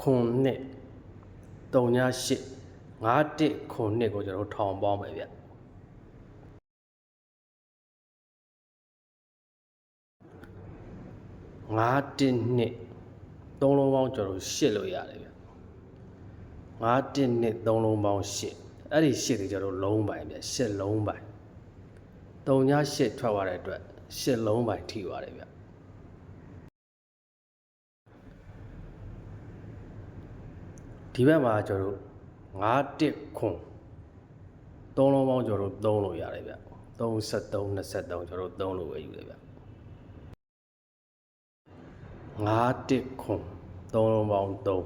ခွန်နှစ်38 51ခွန်နှစ်ကိုကျွန်တော်တို့ထောင်ပေါင်းမယ်ဗျ51နှစ်သုံးလုံးပေါင်းကျွန်တော်တို့ရှစ်လို့ရတယ်ဗျ51နှစ်သုံးလုံးပေါင်းရှစ်အဲ့ဒီရှစ်တွေကျွန်တော်တို့လုံးပိုင်ဗျရှစ်လုံးပိုင်3ည8ထွက်သွားတဲ့အတွက်ရှစ်လုံးပိုင်ထိသွားတယ်ဗျ ဒီဘက်မှာကျွန်တော်တို့51ခွန်သုံးလုံးပေါင်းကျွန်တော်တို့သုံးလို့ရတယ်ဗျ33 23ကျွန်တော်တို့သုံးလို့ပဲယူတယ်ဗျ51ခွန်သုံးလုံးပေါင်း3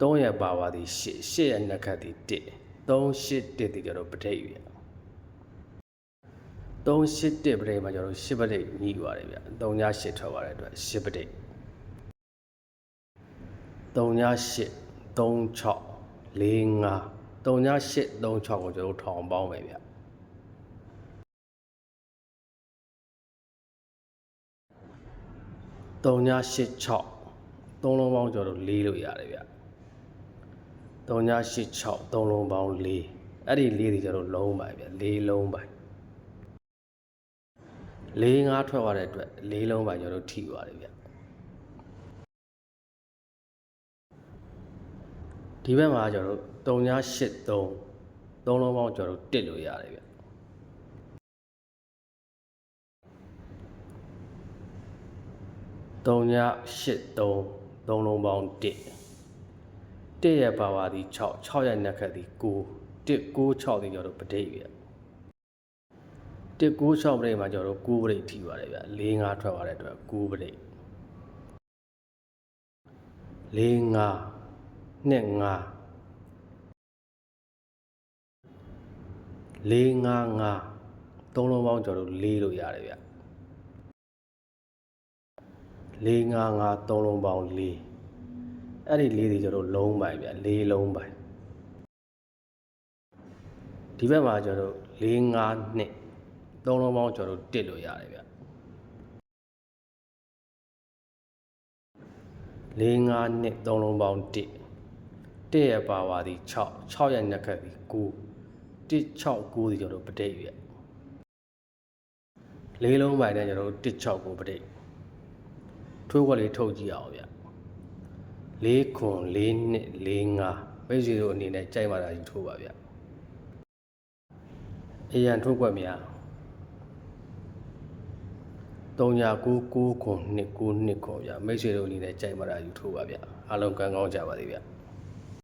3ရက်ပါပါသည်8 8ရက်နှစ်ခတ်သည်1 3 8 1ဒီကျွန်တော်ပဋိရွေ3 8 1ပဋိမှာကျွန်တော်10ပဋိညီးပါတယ်ဗျ3ည8ထွက်သွားတဲ့အတွက်10ပဋိ 3ည8 3 6 4 5 3ည8 3 6ကိုကျွန်တော်ထောင်ပေါင်းမယ်ဗျ3ည8 6 3လုံးပေါင်းကျွန်တော်4လို့ရတယ်ဗျ3ည8 6 3လုံးပေါင်း4အဲ့ဒီ4တွေကျွန်တော်လုံးပါဗျ4လုံးပါ4 5ထွက်သွားတဲ့အတွက်4လုံးပါကျွန်တော်ထိသွားတယ်ဗျ ဒီဘက်မှာကျွန်တော်3ည8 3 3လုံးပေါင်းကျွန်တော်တစ်လို့ရတယ်ဗျ3ည8 3 3လုံးပေါင်း1 1ရဲ့ပါဝါသည်6 6ရဲ့နက်ခတ်သည်9 1 9 6သည်ကျွန်တော်တို့ပဋိဗျ1 9 6ပဋိမှာကျွန်တော်တို့9ပဋိထိပါတယ်ဗျ4 5ထွက်သွားတဲ့အတွက်9ပဋိ4 5 2 5 4 5 5 3လုံးပေါင်းကျွန်တော်တို့4လို့ရတယ်ဗျ4 5 5 3လုံးပေါင်း4အဲ့ဒီ4တွေကျွန်တော်လုံးပိုင်ဗျ၄လုံးပိုင်ဒီဘက်မှာကျွန်တော်၄၅နှစ်သုံးလုံးပေါင်းကျွန်တော်တစ်လို့ရတယ်ဗျ၄၅နှစ်သုံးလုံးပေါင်းတစ် တစ်ရဲ့ပါဝါသည်6 6ရဲ့နှစ်ခတ်သည်9 1 6 9ဒီကျွန်တော်ပဋိဗျလေးလုံးပိုင်နဲ့ကျွန်တော်1 6 9ပဋိထွေးခွက်လေးထုတ်ကြည့်အောင်ဗျ၄ခွန်၄နှစ်၄၅မိတ်ဆွေတို့အနေနဲ့ကြိုက်မှတာယူထိုးပါဗျအရန်ထိုးခွက်များ3ညာ9 9ခွန်2 9 2ခွန်ဗျမိတ်ဆွေတို့အနေနဲ့ကြိုက်မှတာယူထိုးပါဗျအားလုံးကံကောင်းကြပါသေးဗျ